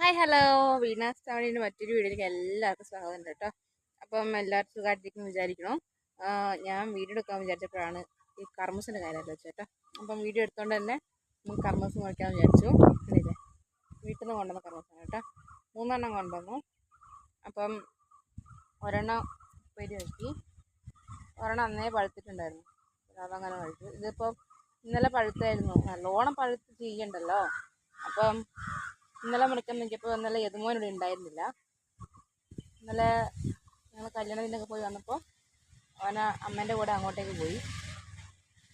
Hi hello Veena's ടൗണിന്റെ മറ്റൊരു വീഡിയോയിലേക്ക് എല്ലാവർക്കും സ്വാഗതം കേട്ടോ അപ്പം എല്ലാവർക്കും സുഖമായിട്ടിരിക്കും വിചാരിക്കണം ഞാൻ വീഡിയോ എടുക്കാൻ വിചാരിച്ചപ്പോഴാണ് ഈ കർമ്മസിന്റെ കാര്യം വെച്ചത് കേട്ടോ. അപ്പം വീഡിയോ എടുത്തോണ്ട് തന്നെ നമുക്ക് കർമ്മസ് നോക്കാൻ വിചാരിച്ചു. കണ്ടില്ലേ വീട്ടിൽ നിന്ന് കൊണ്ടുവന്ന കർമ്മസാണ് കേട്ടോ മൂന്നെണ്ണം കൊണ്ടുവന്നു. അപ്പം ഒരെണ്ണം ഉപ്പേരി വെക്കി ഒരെണ്ണം അന്നേ പഴുത്തിട്ടുണ്ടായിരുന്നു. അതങ്ങനെ കഴിച്ചു. ഇതിപ്പം ഇന്നലെ പഴുത്തായിരുന്നു. നല്ലോണം പഴുത്ത് ചെയ്യണ്ടല്ലോ അപ്പം ഇന്നലെ മുറിക്കാൻ നോക്കിയപ്പോൾ ഇന്നലെ യതുമോൻ ഇവിടെ ഉണ്ടായിരുന്നില്ല. ഇന്നലെ ഞങ്ങൾ കല്യാണത്തിനൊക്കെ പോയി വന്നപ്പോൾ അവന അമ്മേന്റെ കൂടെ അങ്ങോട്ടേക്ക് പോയി.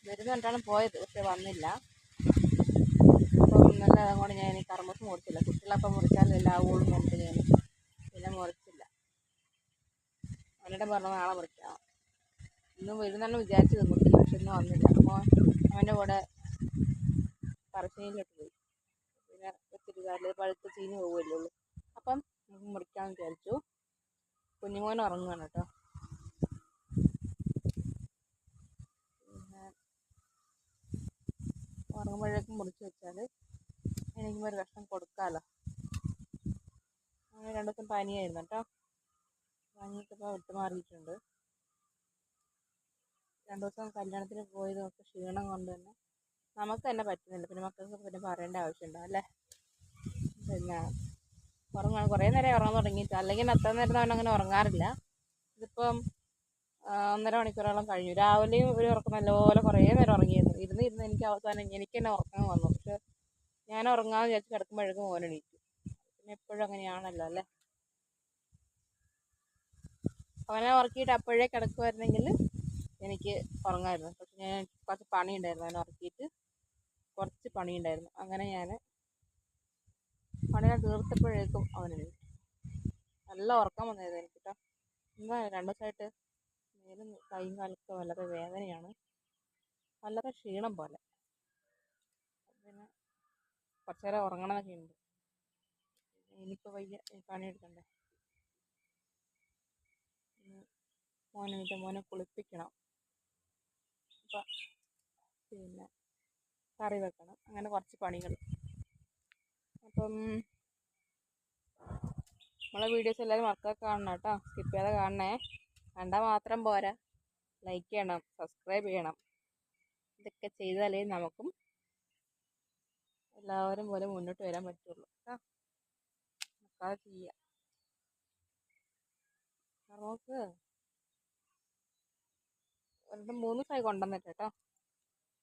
വരുന്ന കണ്ടാണ് പോയത് പക്ഷെ വന്നില്ല. അപ്പം ഇന്നലെ അതുകൊണ്ട് ഞാൻ ഈ കർമ്മസ് മുറിച്ചില്ല. കുട്ടികളപ്പം മുറിച്ചാലല്ലേ ആവുള്ളൂ പറഞ്ഞിട്ട് ഞാൻ പിന്നെ മുറിച്ചില്ല. അവനോട് പറഞ്ഞു നാളെ മുറിക്കാം. ഇന്ന് വരുന്നാണ് വിചാരിച്ചത് കുട്ടി പക്ഷെ ഇന്ന് വന്നില്ല. അപ്പോൾ അവന്റെ കൂടെ പറശ്ശേരിയിലോട്ട് പോയി. പിന്നെ കാരണം പഴുത്ത് ചീഞ്ഞ് പോകുമല്ലേ അപ്പം നമുക്ക് മുറിക്കാമെന്ന് വിചാരിച്ചു. കുഞ്ഞുമോൻ ഉറങ്ങുകയാണ് കേട്ടോ. ഉറങ്ങുമ്പോഴേക്കും മുറിച്ച് വെച്ചാൽ എനിക്കും ഒരു കഷ്ണം കൊടുക്കാമല്ലോ അങ്ങനെ രണ്ടു ദിവസം പനിയായിരുന്നു കേട്ടോ. പനിയൊക്കെ വിട്ട് മാറിയിട്ടുണ്ട് രണ്ടു ദിവസം കല്യാണത്തിന് പോയത് നമുക്ക് ക്ഷീണം കൊണ്ട് തന്നെ നമുക്ക് തന്നെ പറ്റുന്നില്ല. പിന്നെ മക്കൾക്ക് പിന്നെ പറയേണ്ട ആവശ്യമുണ്ടോ അല്ലേ? പിന്നെ ഉറങ്ങാൻ കുറേ നേരം ഉറങ്ങാൻ തുടങ്ങിയിട്ട് അല്ലെങ്കിൽ അത്ര നേരം അവൻ അങ്ങനെ ഉറങ്ങാറില്ല. ഇതിപ്പം ഒന്നര മണിക്കൂറോളം കഴിഞ്ഞു. രാവിലെയും ഒരു ഉറക്കം നല്ലപോലെ കുറേ നേരം ഉറങ്ങിയിരുന്നു. ഇരുന്ന് ഇരുന്ന് എനിക്ക് അവസാനം എനിക്ക് തന്നെ ഉറക്കം വന്നു. പക്ഷെ ഞാൻ ഉറങ്ങാമെന്ന് വിചാരിച്ച് കിടക്കുമ്പോഴേക്കും മോൻ എണീറ്റു. പിന്നെ എപ്പോഴും അങ്ങനെയാണല്ലോ അല്ലേ? അവനെ ഉറക്കിയിട്ട് അപ്പോഴേ കിടക്കുമായിരുന്നെങ്കിൽ എനിക്ക് ഉറങ്ങായിരുന്നു. പക്ഷെ ഞാൻ കുറച്ച് പണിയുണ്ടായിരുന്നു. അവനെ ഉറക്കിയിട്ട് കുറച്ച് പണിയുണ്ടായിരുന്നു. അങ്ങനെ ഞാൻ പണിയെ തീർത്തപ്പോഴേക്കും എണീറ്റു. നല്ല ഉറക്കം വന്നായിരുന്നു എനിക്ക് കേട്ടോ എന്താ രണ്ടു ദിവസമായിട്ട് മേലും കൈയും കാലൊക്കെ വളരെ വേദനയാണ്. വല്ലാതെ ക്ഷീണം പോലെ. പിന്നെ കുറച്ചു നേരം ഉറങ്ങണമെന്നൊക്കെ ഉണ്ട്. ഇനിയിപ്പോൾ വയ്യ പണിയെടുക്കണ്ടേ. മോനെ എണീറ്റ മോനെ കുളിപ്പിക്കണം. അപ്പം പിന്നെ കറി വെക്കണം. അങ്ങനെ കുറച്ച് പണികൾ. അപ്പം നമ്മളെ വീഡിയോസ് എല്ലാവരും മറക്കാതെ കാണണം കേട്ടോ. സ്കിപ്പ് ചെയ്യാതെ കാണണേ. കണ്ടാൽ മാത്രം പോരാ. ലൈക്ക് ചെയ്യണം സബ്സ്ക്രൈബ് ചെയ്യണം. ഇതൊക്കെ ചെയ്താലേ നമുക്കും എല്ലാവരും പോലെ മുന്നോട്ട് വരാൻ പറ്റുള്ളൂ കേട്ടോ. മക്കാ ചെയ്യാം. നമുക്ക് ഒരെണ്ണം മൂന്ന് ദിവസമായി കൊണ്ടുവന്നിട്ട് കേട്ടോ.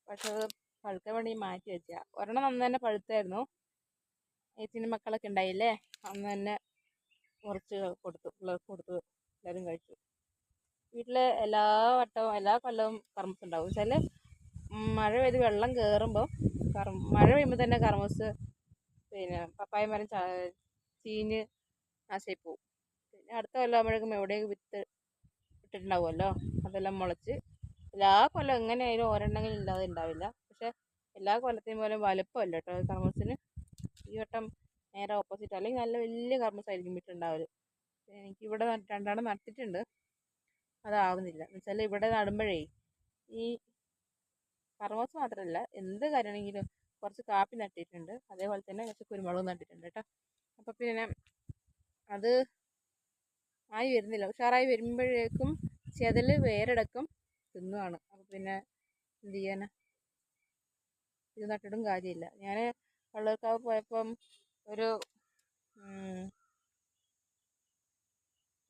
പക്ഷെ അത് പഴുക്കാൻ വേണ്ടി മാറ്റി വെച്ചാൽ ഒരെണ്ണം നന്ന് തന്നെ പഴുത്തായിരുന്നു. ഏച്ചിന്റെ മക്കളൊക്കെ ഉണ്ടായില്ലേ? അന്ന് തന്നെ മുറിച്ച് കൊടുത്തു. പിള്ളേർക്ക് കൊടുത്തു. എല്ലാവരും കഴിച്ചു. വീട്ടിൽ എല്ലാ വട്ടവും എല്ലാ കൊല്ലവും കർമ്മസ് ഉണ്ടാവും. വെച്ചാൽ മഴ പെയ്ത് വെള്ളം കയറുമ്പോൾ കർമ്മ മഴ പെയ്യുമ്പോൾ തന്നെ കർമ്മസ് പിന്നെ പപ്പായ മരം ചീഞ്ഞ് നാശമായി പോവും. പിന്നെ അടുത്ത കൊല്ലം ആകുമ്പോഴേക്കും എവിടെയൊക്കെ വിത്ത് ഇട്ടിട്ടുണ്ടാവുമല്ലോ? അതെല്ലാം മുളച്ച് എല്ലാ കൊല്ലം എങ്ങനെയായാലും ഒരെണ്ണെങ്കിലും ഇല്ലാതെ ഉണ്ടാവില്ല. പക്ഷെ എല്ലാ കൊല്ലത്തെയും പോലെ വലുപ്പമല്ല കേട്ടോ കർമ്മസിന്. ഈ വട്ടം നേരെ ഓപ്പോസിറ്റ് അല്ലെങ്കിൽ നല്ല വലിയ കർമ്മസ് ആയിരിക്കും എനിക്ക് നട്ട് രണ്ടെണ്ണം നട്ടിട്ടുണ്ട് അതാവുന്നില്ല. എന്ന് വെച്ചാൽ ഇവിടെ നടുമ്പോഴേ ഈ കർമ്മസ് മാത്രമല്ല എന്ത് കാര്യമാണെങ്കിലും കുറച്ച് കാപ്പി നട്ടിട്ടുണ്ട്. അതേപോലെ തന്നെ കുറച്ച് കുരുമുളക് നട്ടിട്ടുണ്ട് കേട്ടോ. അപ്പോൾ പിന്നെ അത് ആയി വരുന്നില്ല. ഉഷാറായി വരുമ്പോഴേക്കും ചെതൽ വേരടക്കം തിന്നുവാണ്. അപ്പോൾ പിന്നെ എന്ത് ചെയ്യാനാ? ഇത് നട്ടിട്ടും കാര്യമില്ല. ഞാൻ വള്ളൂർക്കാവ് പോയപ്പം ഒരു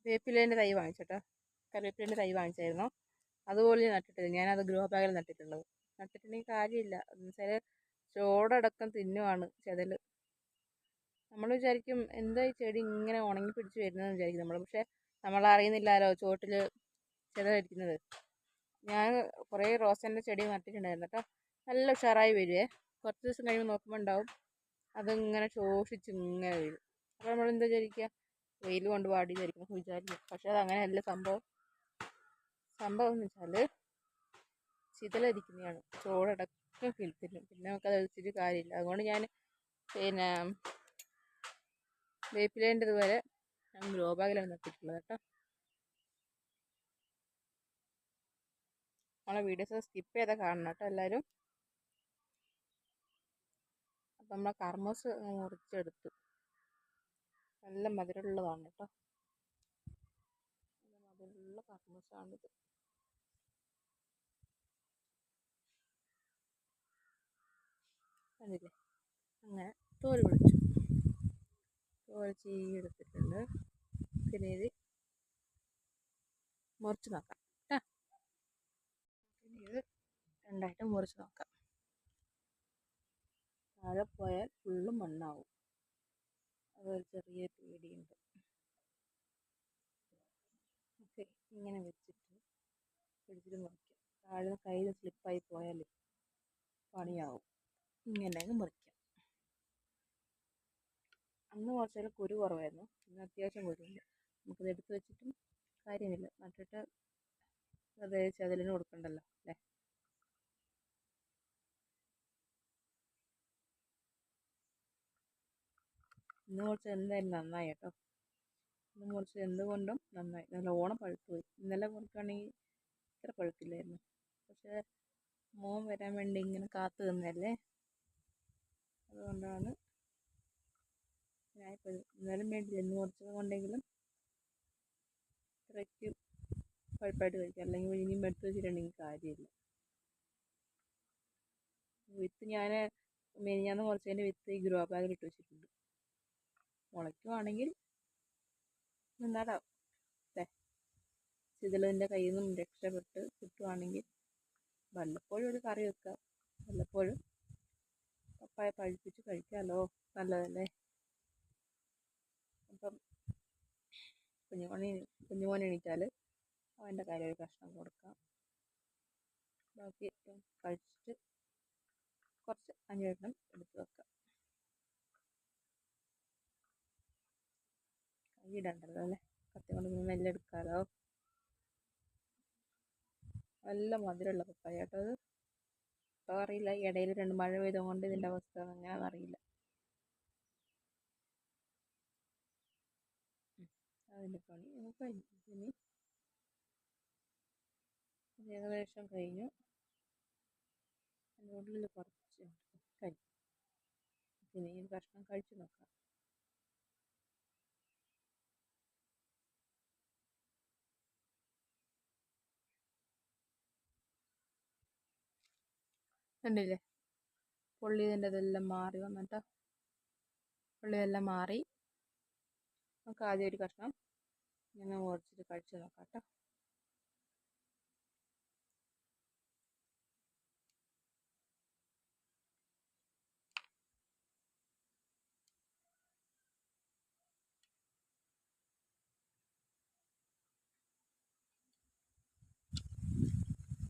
വേപ്പിലേന്റെ തൈ വാങ്ങിച്ചോട്ടോ. കറിവേപ്പിലേന്റെ തൈ വാങ്ങിച്ചായിരുന്നു. അതുപോലെ നട്ടിട്ടില്ല. ഞാനത് ഗ്രോ ബാഗിൽ നട്ടിട്ടുള്ളത്. നട്ടിട്ടുണ്ടെങ്കിൽ കാര്യമില്ല. എന്ന് ചോടടക്കം തിന്നുവാണ് ചെതൽ. നമ്മൾ വിചാരിക്കും എന്താ ഈ ചെടി ഇങ്ങനെ ഉണങ്ങി പിടിച്ച് വരുന്നതെന്ന് വിചാരിക്കും നമ്മൾ. പക്ഷേ നമ്മൾ അറിയുന്നില്ലല്ലോ ചോട്ടിൽ ചെതലരിക്കുന്നത് ഞാൻ കുറേ റോസന്റെ ചെടി നട്ടിട്ടുണ്ടായിരുന്നു കേട്ടോ. നല്ല ഉഷാറായി വരുവേ. കുറച്ച് ദിവസം കഴിയുമ്പോൾ നോക്കുമ്പോൾ ഉണ്ടാവും. അതിങ്ങനെ ശോഷിച്ച് ഇങ്ങനെ വരും. അപ്പോൾ നമ്മൾ എന്താ വിചാരിക്കുക വെയിൽ കൊണ്ട് വാടിയതായിരിക്കും വിചാരിക്കും. പക്ഷെ അത് അങ്ങനെയല്ല സംഭവം സംഭവം എന്ന് വെച്ചാൽ ചിതലരിക്കുന്നതാണ്. ചോടടക്കം കിളിത്തിരും പിന്നെ നമുക്കത് വെച്ചിട്ട് കാര്യമില്ല. അതുകൊണ്ട് ഞാൻ പിന്നെ വേപ്പിലേന്റെ ഇതുവരെ ഞാൻ ഗ്രോ നട്ടിട്ടുള്ളത് കേട്ടോ. നമ്മളെ വീഡിയോസ് സ്കിപ്പ് ചെയ്താൽ കാണണം കേട്ടോ എല്ലാവരും. അപ്പം നമ്മൾ കർമ്മസ് മുറിച്ചെടുത്തു. നല്ല മധുരമുള്ളതാണ് കേട്ടോ നല്ല മധുരമുള്ള കർമ്മസാണിത്. കണ്ടില്ലേ അങ്ങനെ തോൽ പൊളിച്ചു. തോൽ ചീകി എടുത്തിട്ടുണ്ട് പിന്നെ ഇത് മുറിച്ച് നോക്കാം കേട്ടോ ഇത് രണ്ടായിട്ട് മുറിച്ച് നോക്കാം. താഴെ പോയാൽ ഫുള്ള് മണ്ണാവും. അതൊരു ചെറിയ പേടിയുണ്ട്. ഓക്കെ ഇങ്ങനെ വെച്ചിട്ട് പിടിച്ചിട്ട് മുറിക്കാം. താഴെ കയ്യിൽ സ്ലിപ്പായി പോയാൽ പണിയാവും. ഇങ്ങനെ അങ്ങ് മുറിക്കാം. അന്ന് കുറച്ചേരം കുരു കുറവായിരുന്നു. ഇന്ന് അത്യാവശ്യം കുരുണ്ട്. നമുക്കിത് എടുത്ത് വെച്ചിട്ടും കാര്യമില്ല. നട്ടിട്ട് അത് ചതിലിന് കൊടുക്കണ്ടല്ലോ അല്ലേ? ഇന്ന് കുറച്ച് എന്തായാലും നന്നായി കേട്ടോ. ഇന്ന് കുറച്ച് എന്തുകൊണ്ടും നന്നായി. നല്ലോണം പഴുത്തു പോയി. ഇന്നലെ കുറച്ചാണെങ്കിൽ ഇത്ര പഴുത്തില്ലായിരുന്നു. പക്ഷേ മോൻ വരാൻ വേണ്ടി ഇങ്ങനെ കാത്തു നിന്നല്ലേ അതുകൊണ്ടാണ് ഞാനിപ്പോൾ ഇന്നലെ വേണ്ടിയില്ല. ഇന്ന് കുറച്ചത് കൊണ്ടെങ്കിലും ഇത്രയ്ക്ക് പഴുപ്പായിട്ട് കഴിക്കാം അല്ലെങ്കിൽ ഇനിയും എടുത്ത് വെച്ചിട്ടുണ്ടെങ്കിൽ കാര്യമില്ല. വിത്ത് ഞാൻ മെനിഞ്ഞാന്ന് കുറച്ചതിന്റെ വിത്ത് ഈ ഗ്രോ ബാഗിൽ ഇട്ട് വെച്ചിട്ടുണ്ട്. മുളയ്ക്കുവാണെങ്കിൽ നിന്നാലാവും അല്ലേ ചിതലിന്റെ കയ്യിൽ നിന്നും രക്ഷപ്പെട്ട് കിട്ടുവാണെങ്കിൽ വല്ലപ്പോഴും ഒരു കറി വെക്കാം. വല്ലപ്പോഴും പപ്പായ പഴുപ്പിച്ച് കഴിക്കാമല്ലോ നല്ലതല്ലേ? അപ്പം കുഞ്ഞുമോണി കുഞ്ഞുമോൻ എണീറ്റാൽ അവന്റെ കാര്യം ഒരു കഷ്ണം കൊടുക്കാം. ബാക്കി കഴിച്ചിട്ട് കുറച്ച് അഞ്ഞൂറെണ്ണം എടുത്ത് വെക്കാം. കൈയിടണ്ടല്ലോ അല്ലേ? കത്തി കൊണ്ട് മെല്ലെ എടുക്കാലോ? നല്ല മധുരമുള്ള പപ്പായ കേട്ടോ അത്. ഇപ്പോൾ അറിയില്ല ഇടയിൽ രണ്ട് മഴ പെയ്തുകൊണ്ട് ഇതിന്റെ അവസ്ഥ എങ്ങനെയാണെന്ന് അറിയില്ല. അതിന്റെ പണി കഴിഞ്ഞു ഇനി. ഏകദേശം കഴിഞ്ഞു. അതിന്റെ കുറച്ച് കഴിഞ്ഞു. ഇനി ഈ കഷ്ണം കഴിച്ചു നോക്കാം. കണ്ടില്ലേ? പൊള്ളിയതിന്റെ ഇതെല്ലാം മാറി വന്നിട്ട്? പൊള്ളിയതെല്ലാം മാറി. നമുക്ക് ആദ്യം ഒരു കഷ്ണം ഇങ്ങനെ മുറിച്ചിട്ട് കഴിച്ച് നോക്കാം കേട്ടോ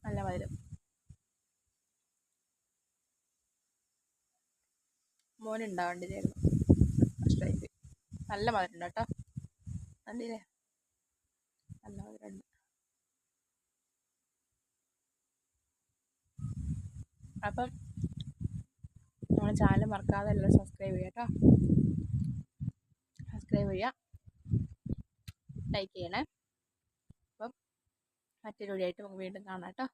നല്ല മധുരം മോനുണ്ടാവേണ്ടതായിരുന്നു കഷ്ടമായിട്ട് നല്ല മധുരം കേട്ടോ കണ്ടില്ലേ? നല്ല മധുരമുണ്ട് അപ്പം നമ്മുടെ ചാനൽ മറക്കാതെ എല്ലാം സബ്സ്ക്രൈബ് ചെയ്യാം കേട്ടോ സബ്സ്ക്രൈബ് ചെയ്യുക. ലൈക്ക് ചെയ്യണേ. അപ്പം മറ്റൊരു വഴിയായിട്ട് നമുക്ക് വീണ്ടും കാണാം കേട്ടോ